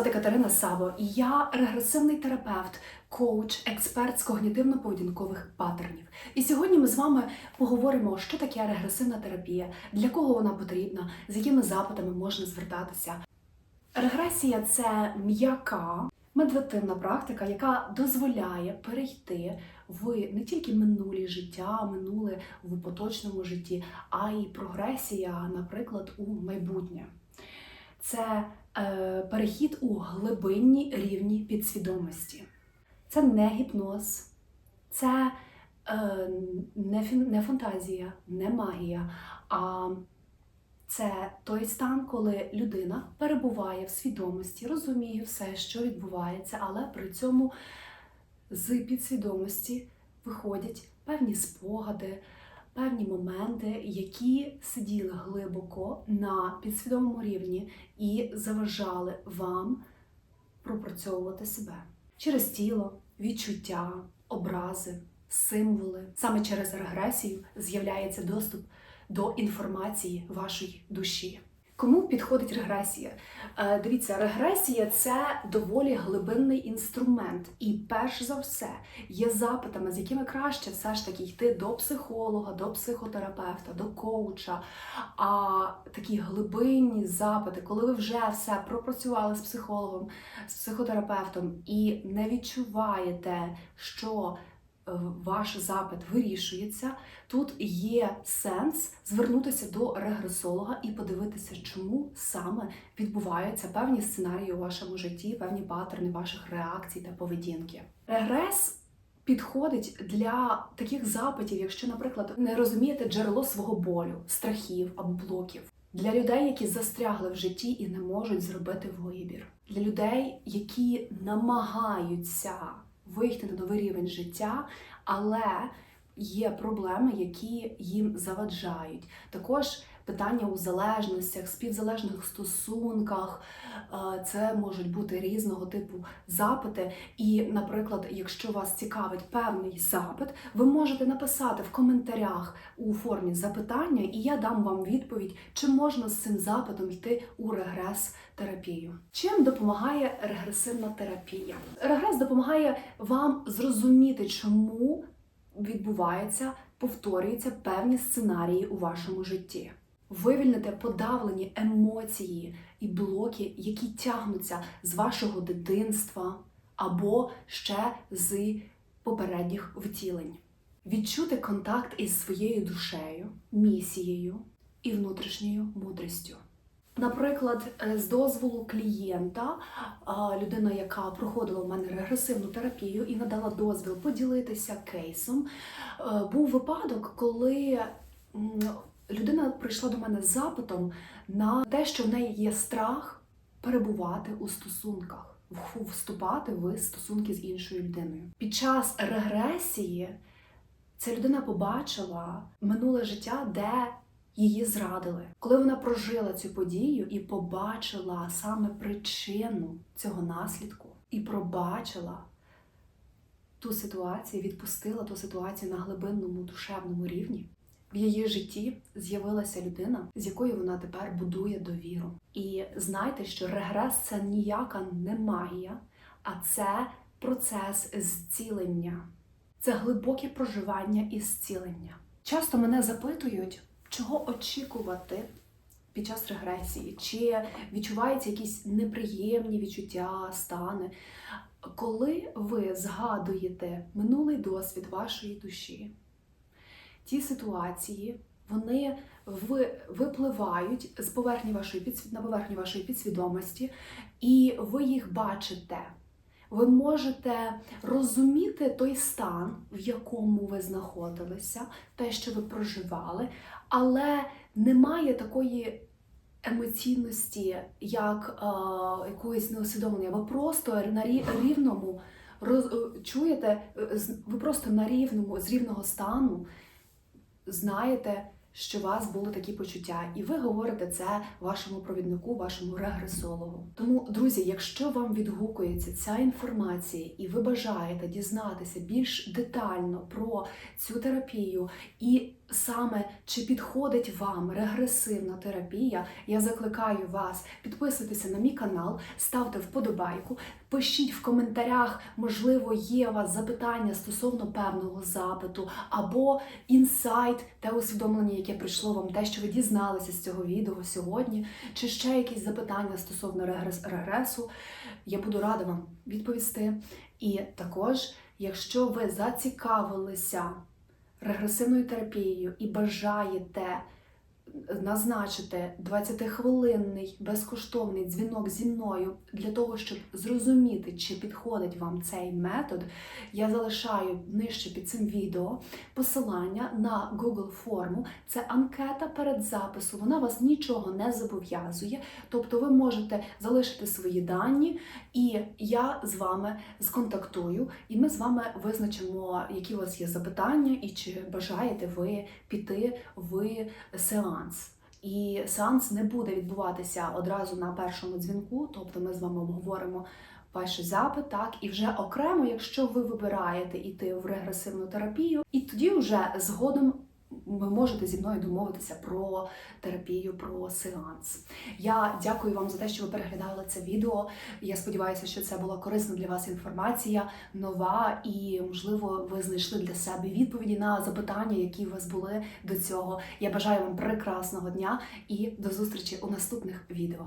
звати Катерина Саво, і я регресивний терапевт, коуч, експерт з когнітивно-поведінкових паттернів. І сьогодні ми з вами поговоримо, що таке регресивна терапія, для кого вона потрібна, з якими запитами можна звертатися. Регресія це м'яка медитативна практика, яка дозволяє перейти в не тільки минулі життя, минуле в поточному житті, а й прогресія, наприклад, у майбутнє. Це перехід у глибинні рівні підсвідомості. Це не гіпноз, це е, не фантазія, не магія, а це той стан, коли людина перебуває в свідомості, розуміє все, що відбувається, але при цьому з підсвідомості виходять певні спогади, певні моменти, які сиділи глибоко на підсвідомому рівні і заважали вам пропрацьовувати себе через тіло, відчуття, образи, символи. Саме через регресію з'являється доступ до інформації вашої душі. Кому підходить регресія? Е, Дивіться, регресія це доволі глибинний інструмент, і перш за все є запитами, з якими краще все ж таки йти до психолога, до психотерапевта, до коуча. А такі глибинні запити, коли ви вже все пропрацювали з психологом, з психотерапевтом і не відчуваєте, що ваш запит вирішується, тут є сенс звернутися до регресолога і подивитися, чому саме відбуваються певні сценарії у вашому житті, певні паттерни ваших реакцій та поведінки. Регрес підходить для таких запитів, якщо, наприклад, не розумієте джерело свого болю, страхів або блоків. Для людей, які застрягли в житті і не можуть зробити вибір, для людей, які намагаються вийти на новий рівень життя, але є проблеми, які їм заваджають. Також питання у залежностях, співзалежних стосунках, е, це можуть бути різного типу запити. І, наприклад, якщо вас цікавить певний запит, ви можете написати в коментарях у формі запитання, і я дам вам відповідь, чи можна з цим запитом йти у регрес терапію. Чим допомагає регресивна терапія? Регрес допомагає вам зрозуміти, чому відбувається, повторюються певні сценарії у вашому житті. Вивільнити подавлені емоції і блоки, які тягнуться з вашого дитинства або ще з попередніх втілень. Відчути контакт із своєю душею, місією і внутрішньою мудрістю. Наприклад, е, з дозволу клієнта, людина, яка проходила в мене регресивну терапію і надала дозвіл поділитися кейсом, е, був випадок, коли людина прийшла до мене з запитом на те, що в неї є страх перебувати у стосунках, вступати в стосунки з іншою людиною. Під час регресії ця людина побачила минуле життя, де її зрадили. Коли вона прожила цю подію і побачила саме причину цього наслідку, і пробачила ту ситуацію, відпустила ту ситуацію на глибинному душевному рівні, в її житті з'явилася людина, з якою вона тепер будує довіру. І знайте, що регрес це ніяка не магія, а це процес зцілення, це глибоке проживання і зцілення. Часто мене запитують, чого очікувати під час регресії, чи відчуваються якісь неприємні відчуття, стани. Коли ви згадуєте минулий досвід вашої душі, ті ситуації, вони ви- випливають з поверхні вашої на поверхні вашої підсвідомості, і ви їх бачите. Ви можете розуміти той стан, в якому ви знаходилися, те, що ви проживали, але немає такої емоційності, як е, якоїсь неусвідомлення. Ви просто на рівному роз, чуєте, е, ви просто на рівному, з рівного стану знаєте, що у вас були такі почуття, і ви говорите це вашому провіднику, вашому регресологу. Тому, друзі, якщо вам відгукується ця інформація, і ви бажаєте дізнатися більш детально про цю терапію і саме чи підходить вам регресивна терапія, я закликаю вас підписуйтеся на мій канал, ставте вподобайку, пишіть в коментарях, можливо, є у вас запитання стосовно певного запиту, або інсайт, те усвідомлення, яке прийшло вам, те, що ви дізналися з цього відео сьогодні, чи ще якісь запитання стосовно регрес- регресу. Я буду рада вам відповісти. І також, якщо ви зацікавилися регресивною терапією і бажаєте назначити 20-хвилинний безкоштовний дзвінок зі мною для того, щоб зрозуміти, чи підходить вам цей метод, я залишаю нижче під цим відео посилання на Google форму. Це анкета перед записом. Вона вас нічого не зобов'язує. Тобто ви можете залишити свої дані, і я з вами сконтактую, і ми з вами визначимо, які у вас є запитання, і чи бажаєте ви піти в сеанс. І сеанс не буде відбуватися одразу на першому дзвінку, тобто ми з вами обговоримо ваш запит, так, і вже окремо, якщо ви вибираєте йти в регресивну терапію, і тоді вже згодом ви можете зі мною домовитися про терапію, про сеанс. Я дякую вам за те, що ви переглядали це відео. Я сподіваюся, що це була корисна для вас інформація, нова, і можливо, ви знайшли для себе відповіді на запитання, які у вас були до цього. Я бажаю вам прекрасного дня і до зустрічі у наступних відео.